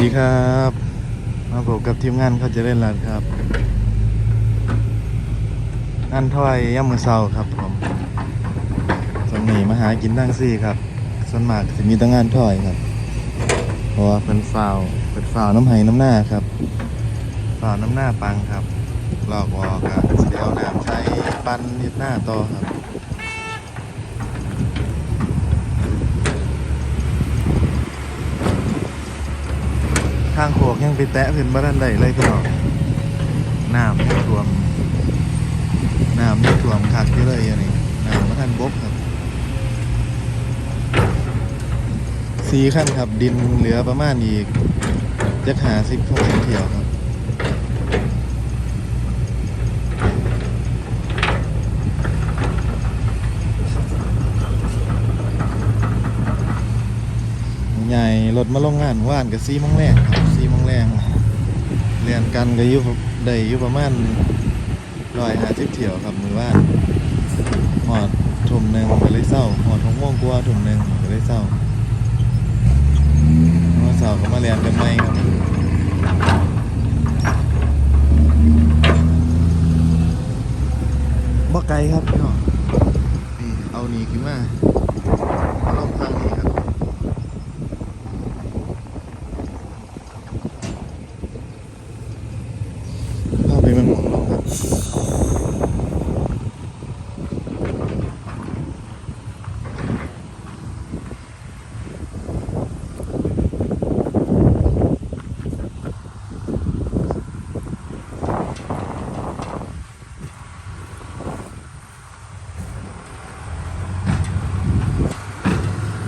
ดีครับ มาพบกับทีมงานเขาจะเล่นรัดครับ งานถ้อยย่ำมือเศร้าครับผมส่วนนี้มาหากินทั้งซี่ครับ ส่วนมากจะมีตั้งงานถ้อยครับ เพราะว่าเป็นฝาวเป็นฝาวน้ำไห้น้ำหน้าครับฝาวน้ำหน้าปังครับหลอกวอกับสีเอาน้ำใช้ปั้นนิดหน้าต่อครับ ข้างโขกยังไปแตะขึ้นบ้านใดเลยพี่น้องน้ำนี่ท่วมน้ำนี่ท่วมคักอยู่เลยอันนี้น้ำมาทันบกครับสี่ขั้นครับดินเหลือประมาณอีกจะหาสิบหกเที่ยวครับ ใหญ่รถมาลงงานว่านกับซีมังแรงครับซีมังแรงเรียนกันก็อยู่ได้อยู่ประมาณร้อยหาสิบเที่ยวครับมือว่านหอดถุ่มหนึ่งก็เลยเศร้าหอดของม่วงกลัวถุ่มหนึ่งก็เลยเศร้าเมื่อเสาร์ก็มาเรียนกันไหมครับบ่ไกลครับพี่น้องนี่เอาหนีขึ้นมาเอาลงทางนี้ครับ เข้าไปมันหมองลงครับ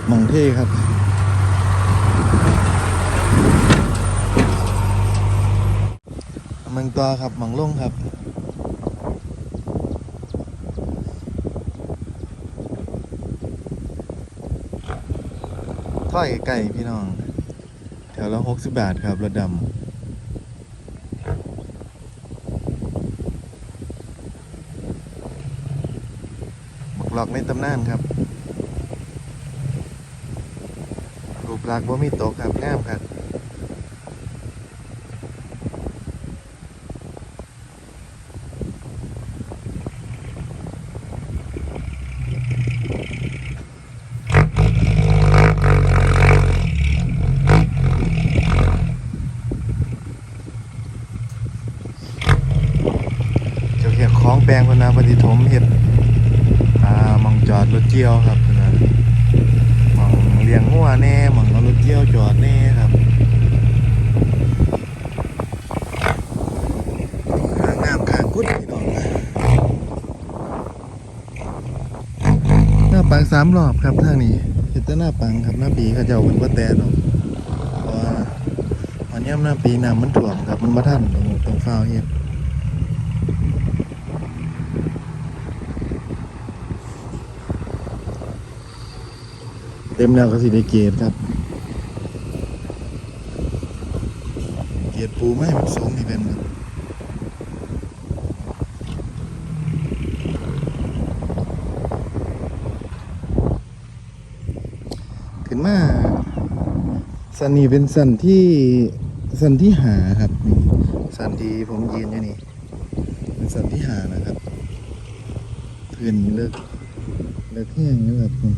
ห มองเท่ครับมืองตัวครับหมองลงครับถ้อยไก่พี่น้อง แถวละหกสิบบาทครับรถดำหมกหลอกในตำนานครับ หลักว่ามีตกครับงามครับ เจ้าเห็ดของแปลงพนนาปฏิถมเห็ดอ่ามองจอดรถเกี่ยวครับพนนะมองเลี้ยงงัวแน่มองเอารถเกี่ยวจอดแน่ครับข้างน้ำข้างกุดพี่น้องนะหน้า ปังสามรอบครับทางนี้เห็ดแต่หน้าปังครับหน้าปีเขาจะเจ้าเป็นว่าแต่ดอกเพราะว่าวันนี้หน้าปีน้ำมันถ่วมครับมันมาทันตรงตรงฟ้าเห็ดเต็มแล้วก็สิได้เกตครับ เกตปูไม่มันสูงนี่เป็นครับขึ้นมา สันนี้เป็นสันที่สันที่หาครับนี่สันที่ผมยืนอยู่นี่ เป็นสันที่หานะครับพื้นเลิกเลิกแห้งนะครับผม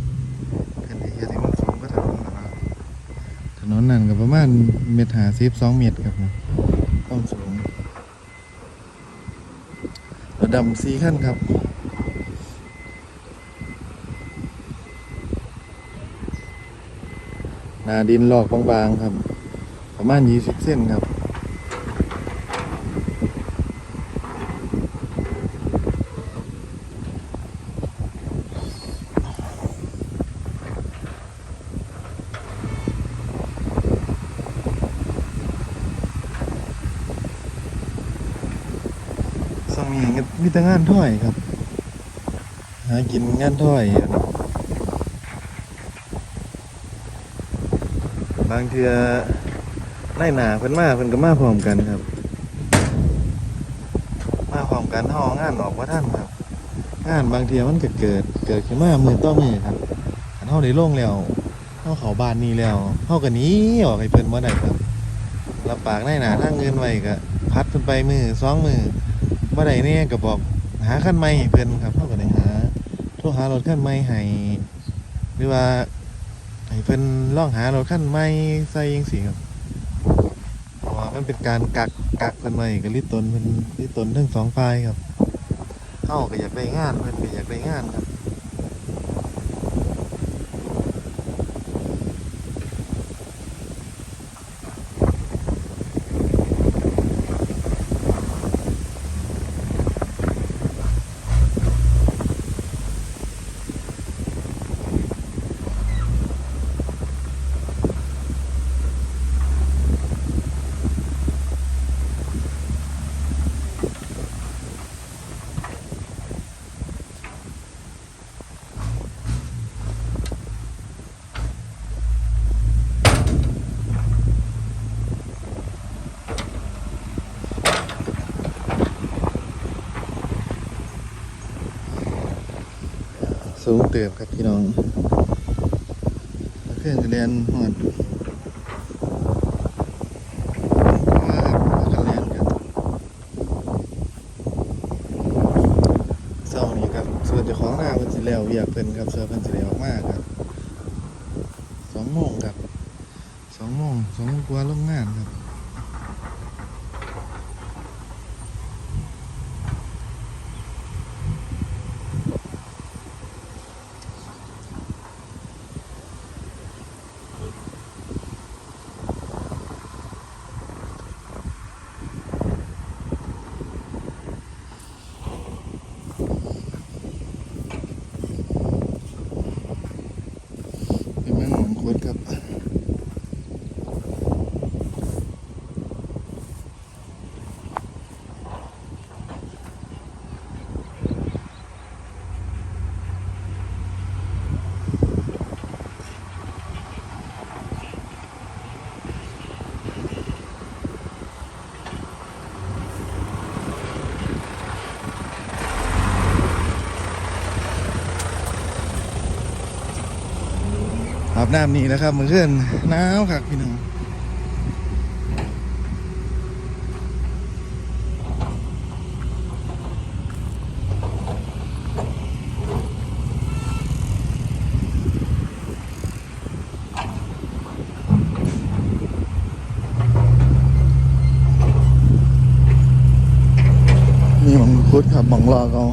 กันเยอะที่มันสูงก็ถนนนะครับถนนนั่นก็ประมาณเมตรหาสิบสองเมตรครับผมความสูงระดับสี่ขั้นครับ ห นาดินหลอกบางๆครับ ประมาณยี่สิบเส้นครับสมีมีแต่งานถ้อยครับ หากินงานถ้อยอยู่เนาะ บางเทือไล่หนาเพิ่นมาเพิ่นก็มาพร้อมกันครับ มาพร้อมกันเฮางานออกว่าท่านครับ งานบางเทีมันก็เกิดเกิดขึ้นมามือต่อมือครับอันเฮาได้ลงแล้วเฮาเข้าบ้านนี้แล้วเฮาก็หนีออกให้เพิ่นบ่ได้ครับรับปากในหนาทางเงินไว้ก็พัดเพิ่นไปมือสองมือบ่ได้แน่ก็บอกหาคันใหม่เพิ่นครับเฮาก็ได้หาโทรหารถคันใหม่ให้หรือว่า ให้เพิ่นลองหารถขั้นใหม่ใส่ยังสีครับเพราะว่ามันเป็นการกักกักเพิ่นไว้กับลิตนเพิ่นลิตนทั้งสองฝ่ายครับเฮาก็อยากได้งานเพิ่นก็อยากได้งานครับ สูงเติบครับพี่น้องเครื่องกระเรียนหอดว่ากระเรียนครับเศร้านี้ครับส่วนเจ้าของหน้าเพิ่นสิแล้วเวียกเพิ่นครับเสื้อเพิ่นสิแล้วออกมากครับสองโมงครับสองโมงสองโมงกว่าลงงานครับ เป็นแม่งหมควดครับ อาบน้ำนี่นะครับมือขึ้นหนาวครับพี่น้องนี่หมองคุดครับหมองรอเขา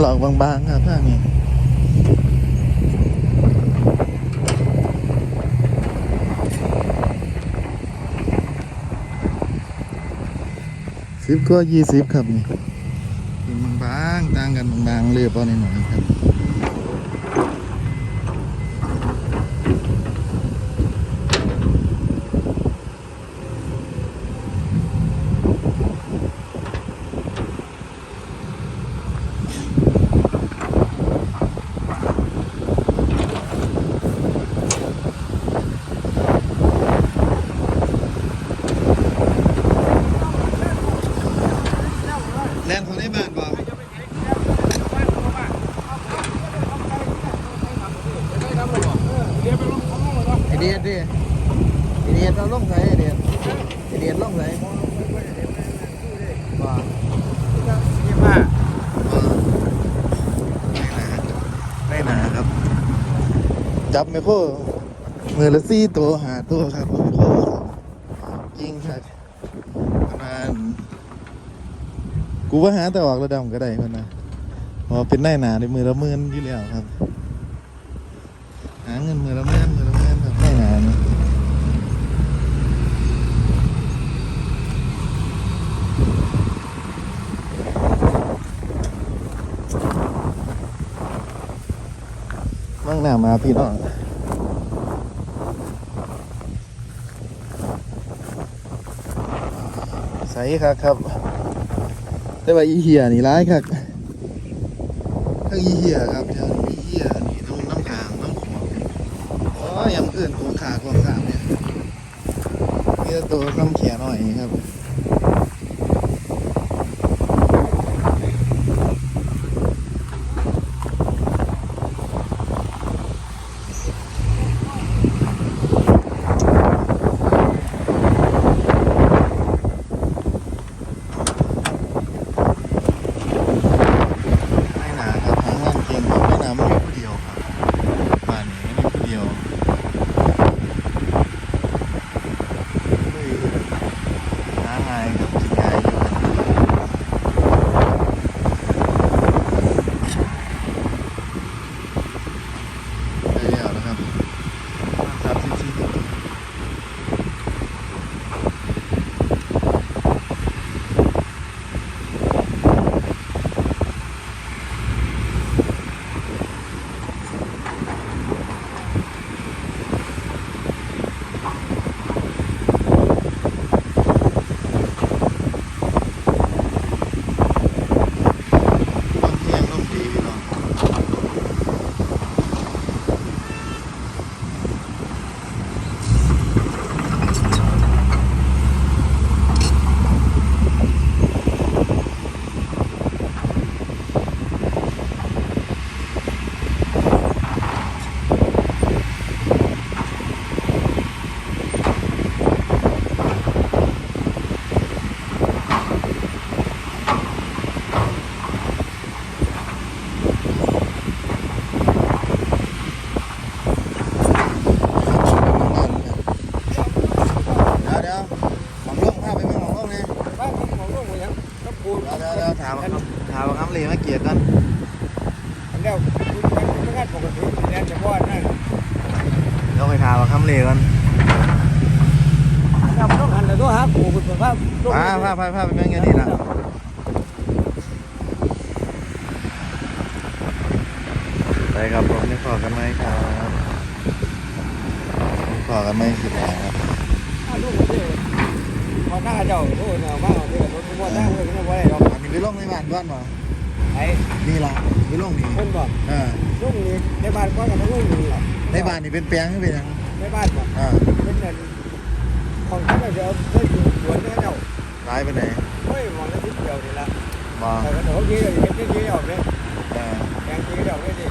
หลอกบางๆครับท่านี้สิบก็ยี่สิบครับนี่เป็นบางๆต่างกันบางๆเรียบเอยหน่อยๆครับแลนเขาได้บ้านบ่ไอเดียดิไอเดียเราลงใส่ไอเดียไอเดียลงใส่บ่ได้หนา ครับ จับไมโครมือละซี่ตัวหาตัวครับไมโครจริงครับประมาณกูว่าหาแต่ออกระดับก็ได้มันนะพราะว่าเป็นนายหนาในมือละเมื่นอยู่แล้วครับ หาเงินมือละเมื่นมือละหมื่นครับนายหนานี่มั่ง หน้ามาพี่น้องใส่ครับครับ แต่ว่าอีเหี้ยนี่ร้ายครับทั้งอีเหี้ยครับทั้งอีเหี้ยนี่น้ำน้ำขางน้ำขวบอ๋อยังเอื่นตัวขากว่าขาเนี่ยนี่ตัวน้ำเขียหน่อยครับ ยวไปถามว่าคำเลก่อนเราต้องหันแต่ตัวหาขู่คุณภาพพาพาพภาพาไปเมืองเงี้ยนี่ละไปครับผมนี่ขอกันไหมครับขอกันไหมสิบแปดครับลูกนี่พอหน้าเจ้าโอ้ยเอามาเอาที่รถบ่ได้เลยไม่ได้หรอกอันนี้ไปลงในบ้านก่อนบ่ไอ้นี่ล่ะไปลงนี่เพิ่นบอกอ่าลูกนี่ในบ้านก็กับลูกนี่แหละในบ้านนี่เป็นแปลงหรือเป็นหยัง ในบ้านบอกอ่าเป็นเงินของที่เราจะเอาได้อยู่สวนให้เจ้าร้ายไปไหนเฮ้ยมองได้ทีเดียวนี่ละบ่แต่ก็โหดีเลยเห็นได้ดีออกเลยอ่า แกงดีออกเลยดิ